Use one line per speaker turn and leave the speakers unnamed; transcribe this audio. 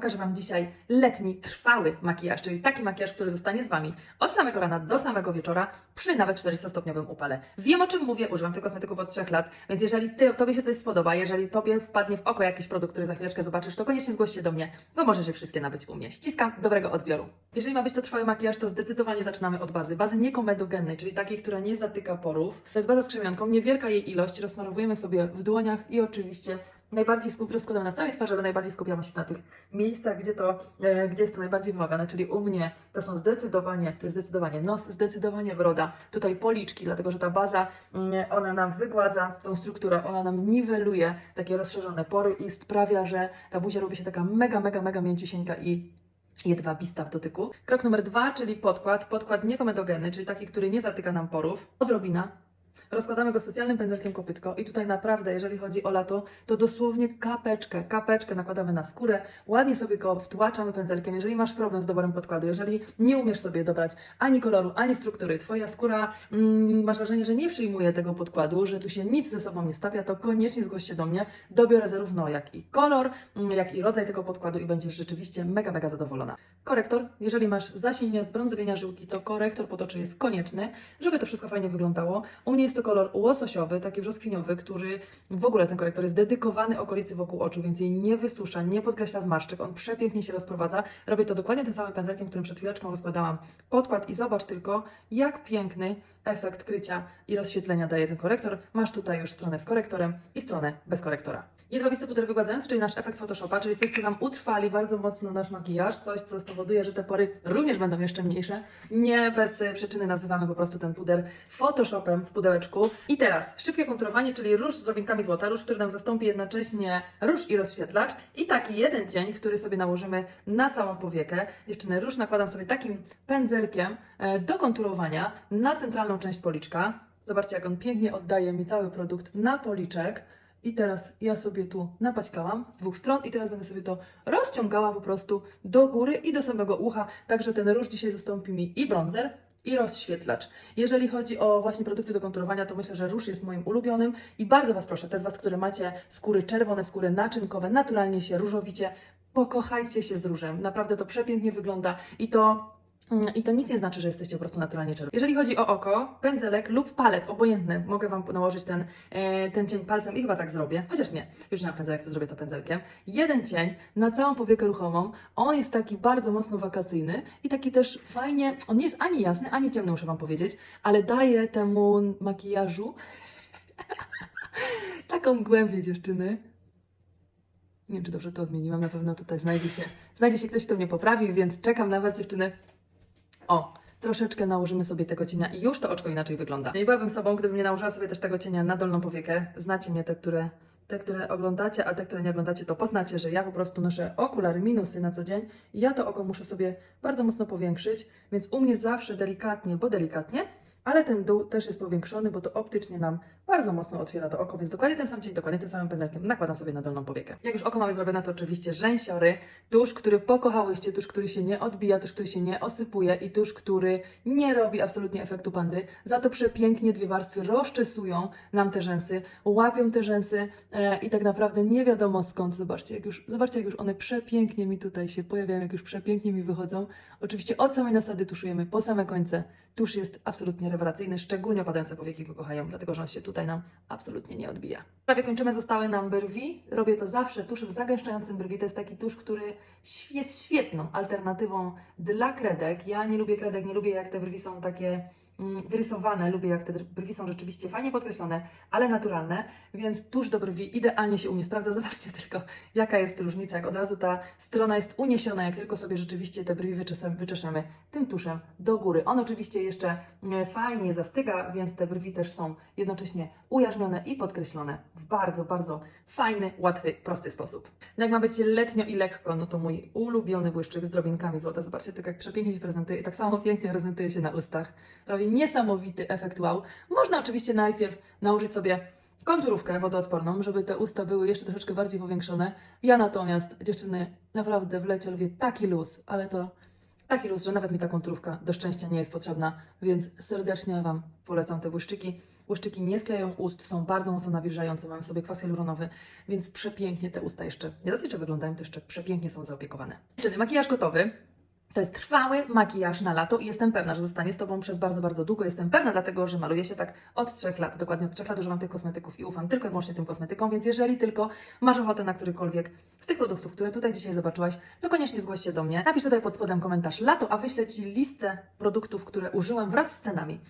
Pokażę Wam dzisiaj letni, trwały makijaż, czyli taki makijaż, który zostanie z Wami od samego rana do samego wieczora przy nawet 40-stopniowym upale. Wiem o czym mówię, używam tych kosmetyków od 3 lat, więc jeżeli ty, Tobie się coś spodoba, jeżeli Tobie wpadnie w oko jakiś produkt, który za chwileczkę zobaczysz, to koniecznie zgłoś się do mnie, bo możesz je wszystkie nabyć u mnie. Ściskam, dobrego odbioru. Jeżeli ma być to trwały makijaż, to zdecydowanie zaczynamy od bazy. Bazy niekomedogennej, czyli takiej, która nie zatyka porów. To jest baza z krzemionką, niewielka jej ilość, rozsmarowujemy sobie w dłoniach i oczywiście najbardziej skup, rozkładamy na całej twarzy, ale najbardziej skupiamy się na tych miejscach, gdzie to, e, gdzie jest to najbardziej wymagane, czyli u mnie to są zdecydowanie, zdecydowanie nos, zdecydowanie broda, tutaj policzki, dlatego że ta baza, mm, ona nam wygładza tą strukturę, ona nam niweluje takie rozszerzone pory i sprawia, że ta buzia robi się taka mega, mega, mega mięciusieńka i jedwabista w dotyku. Krok numer dwa, czyli podkład. Podkład niekomedogenny, czyli taki, który nie zatyka nam porów. Odrobina. Rozkładamy go specjalnym pędzelkiem kopytko i tutaj naprawdę, jeżeli chodzi o lato, to dosłownie kapeczkę, kapeczkę nakładamy na skórę, ładnie sobie go wtłaczamy pędzelkiem. Jeżeli masz problem z doborem podkładu, jeżeli nie umiesz sobie dobrać ani koloru, ani struktury, twoja skóra, mm, masz wrażenie, że nie przyjmuje tego podkładu, że tu się nic ze sobą nie stawia, to koniecznie zgłoś się do mnie. Dobiorę zarówno jak i kolor, mm, jak i rodzaj tego podkładu i będziesz rzeczywiście mega, mega zadowolona. Korektor, jeżeli masz zasięgnia, zbrązowienia żyłki, to korektor pod oczy jest konieczny, żeby to wszystko fajnie wyglądało. U mnie jest to kolor łososiowy, taki brzoskwiniowy, który w ogóle ten korektor jest dedykowany okolicy wokół oczu, więc jej nie wysusza, nie podkreśla zmarszczek, on przepięknie się rozprowadza. Robię to dokładnie tym samym pędzelkiem, którym przed chwileczką rozkładałam podkład i zobacz tylko, jak piękny efekt krycia i rozświetlenia daje ten korektor. Masz tutaj już stronę z korektorem i stronę bez korektora. Jedwabisty puder wygładzający, czyli nasz efekt Photoshopa, czyli coś, co nam utrwali bardzo mocno nasz makijaż, coś, co spowoduje, że te pory również będą jeszcze mniejsze. Nie bez y, przyczyny nazywamy po prostu ten puder Photoshopem w pudełeczku. I teraz szybkie konturowanie, czyli róż z drobinkami złota, róż, który nam zastąpi jednocześnie róż i rozświetlacz i taki jeden cień, który sobie nałożymy na całą powiekę. Dziewczyny, róż nakładam sobie takim pędzelkiem e, do konturowania na centralną część policzka. Zobaczcie, jak on pięknie oddaje mi cały produkt na policzek. I teraz ja sobie tu napaćkałam z dwóch stron i teraz będę sobie to rozciągała po prostu do góry i do samego ucha, także ten róż dzisiaj zastąpi mi i bronzer, i rozświetlacz. Jeżeli chodzi o właśnie produkty do konturowania, to myślę, że róż jest moim ulubionym i bardzo Was proszę, te z Was, które macie skóry czerwone, skóry naczynkowe, naturalnie się różowicie, pokochajcie się z różem. Naprawdę to przepięknie wygląda i to I to nic nie znaczy, że jesteście po prostu naturalnie czerwoni. Jeżeli chodzi o oko, pędzelek lub palec, obojętny, mogę Wam nałożyć ten, e, ten cień palcem i chyba tak zrobię. Chociaż nie, już nie mam pędzelek, to zrobię to pędzelkiem. Jeden cień na całą powiekę ruchomą. On jest taki bardzo mocno wakacyjny i taki też fajnie, on nie jest ani jasny, ani ciemny, muszę Wam powiedzieć, ale daje temu makijażu taką głębię dziewczyny. Nie wiem, czy dobrze to odmieniłam, na pewno tutaj znajdzie się, znajdzie się ktoś, kto mnie poprawi, więc czekam na Was dziewczyny. O, troszeczkę nałożymy sobie tego cienia i już to oczko inaczej wygląda. Nie byłabym sobą, gdybym nie nałożyła sobie też tego cienia na dolną powiekę. Znacie mnie, te, które, te, które oglądacie, a te, które nie oglądacie, to poznacie, że ja po prostu noszę okulary minusy na co dzień i ja to oko muszę sobie bardzo mocno powiększyć, więc u mnie zawsze delikatnie, bo delikatnie, ale ten dół też jest powiększony, bo to optycznie nam bardzo mocno otwiera to oko, więc dokładnie ten sam cień, dokładnie tym samym pędzelkiem nakładam sobie na dolną powiekę. Jak już oko mamy zrobione, to oczywiście rzęsiory, tusz, który pokochałyście, tusz, który się nie odbija, tusz, który się nie osypuje i tusz, który nie robi absolutnie efektu pandy. Za to przepięknie dwie warstwy rozczesują nam te rzęsy, łapią te rzęsy e, i tak naprawdę nie wiadomo skąd. Zobaczcie jak, już, zobaczcie, jak już one przepięknie mi tutaj się pojawiają, jak już przepięknie mi wychodzą. Oczywiście od samej nasady tuszujemy po same końce. Tusz jest absolutnie rewelacyjny, szczególnie opadające powieki go kochają, dlatego że on się tutaj nam absolutnie nie odbija. Prawie kończymy, zostały nam brwi. Robię to zawsze tuszem zagęszczającym brwi. To jest taki tusz, który jest świetną alternatywą dla kredek. Ja nie lubię kredek, nie lubię jak te brwi są takie wyrysowane, lubię jak te brwi są rzeczywiście fajnie podkreślone, ale naturalne, więc tusz do brwi idealnie się u mnie sprawdza. Zobaczcie tylko, jaka jest różnica, jak od razu ta strona jest uniesiona, jak tylko sobie rzeczywiście te brwi wyczeszemy tym tuszem do góry. On oczywiście jeszcze e, fajnie zastyga, więc te brwi też są jednocześnie ujarzmione i podkreślone w bardzo, bardzo fajny, łatwy, prosty sposób. No jak ma być letnio i lekko, no to mój ulubiony błyszczyk z drobinkami złota. Zobaczcie tylko, jak przepięknie się prezentuje i tak samo pięknie prezentuje się na ustach. Robi niesamowity efekt wow. Można oczywiście najpierw nałożyć sobie konturówkę wodoodporną, żeby te usta były jeszcze troszeczkę bardziej powiększone. Ja natomiast, dziewczyny, naprawdę w lecie lubię taki luz, ale to taki luz, że nawet mi ta konturówka do szczęścia nie jest potrzebna, więc serdecznie Wam polecam te błyszczyki. Błyszczyki nie skleją ust, są bardzo mocno nawilżające, mają sobie kwas hialuronowy, więc przepięknie te usta jeszcze, nie dosyć, że wyglądają, to jeszcze przepięknie są zaopiekowane. Czyli makijaż gotowy. To jest trwały makijaż na lato i jestem pewna, że zostanie z Tobą przez bardzo, bardzo długo. Jestem pewna, dlatego że maluję się tak od trzech lat. Dokładnie od trzech lat używam tych kosmetyków i ufam tylko i wyłącznie tym kosmetykom, więc jeżeli tylko masz ochotę na którykolwiek z tych produktów, które tutaj dzisiaj zobaczyłaś, to koniecznie zgłoś się do mnie. Napisz tutaj pod spodem komentarz lato, a wyślę Ci listę produktów, które użyłam wraz z cenami.